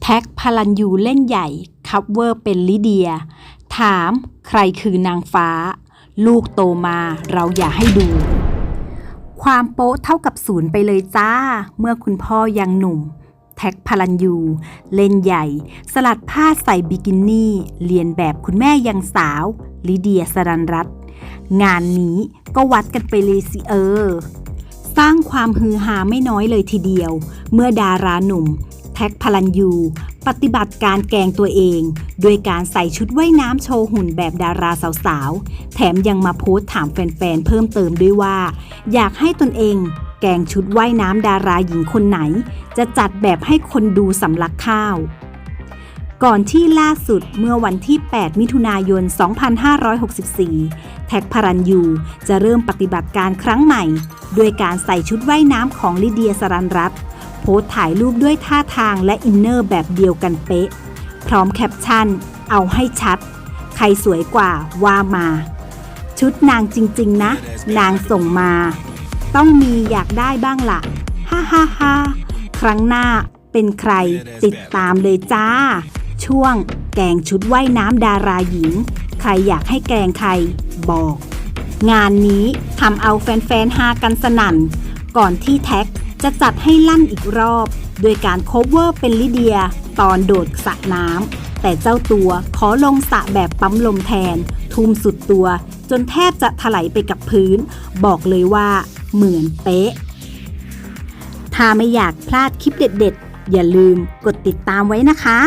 แท็กพลันยูเล่นใหญ่ คัฟเวอร์เป็นลิเดีย ถามใครคือนางฟ้า ลูกโตมาเราอย่าให้ดู ความโป๊ะเท่ากับศูนย์ไปเลยจ้า เมื่อคุณพ่อยังหนุ่ม แท็กพลันยู เล่นใหญ่ สลัดผ้าใส่บิกินี่เรียนแบบคุณแม่ยังสาว ลิเดียสรันรัตงานนี้ก็วัดกันไปเลยสิเออ สร้างความฮือฮาไม่น้อยเลยทีเดียว เมื่อดาราหนุ่ม ท็กพลันยู ปฏิบัติการแกล้งตัวเองโดยการใส่ชุดว่ายน้ำโชว์หุ่นแบบดาราสาวๆ แถมยังมาโพสต์ถามแฟนๆ เพิ่มเติมด้วยว่า อยากให้ตนเองแกล้งชุดว่ายน้ำดาราหญิงคนไหน จะจัดแบบให้คนดูสำลักข้าว ก่อนที่ล่าสุดเมื่อวันที่ 8 มิถุนายน 2564 แท็กพรันยูจะเริ่มปฏิบัติการครั้งใหม่ ด้วยการใส่ชุดว่ายน้ำของลิเดียสรันรัตน์ โพสถ่ายรูปด้วยท่าทางและอินเนอร์แบบเดียวกันเป๊ะ พร้อมแคปชั่น เอาให้ชัด ใครสวยกว่าว่ามา ชุดนางจริง ๆ นะ นางส่งมา ต้องมีอยากได้บ้างละ่ะ ฮ่าฮ่าฮ่าครั้งหน้าเป็นใครติดตามเลยจ้า ช่วงแกงชุดว่ายน้ำดาราหญิง ใครอยากให้แกงใครบอก งานนี้ทำเอาแฟนๆฮากันสนั่น ก่อนที่แท็ก จะจัดให้ลั่นอีกรอบ โดยการโคเวอร์เป็นลิเดีย ตอนโดดสระน้ำแต่เจ้าตัวขอลงสระแบบปั๊มลมแทน ทุ่มสุดตัว จนแทบจะถลายไปกับพื้น บอกเลยว่า เหมือนเป๊ะ ถ้าไม่อยากพลาดคลิปเด็ดๆ อย่าลืมกดติดตามไว้นะคะ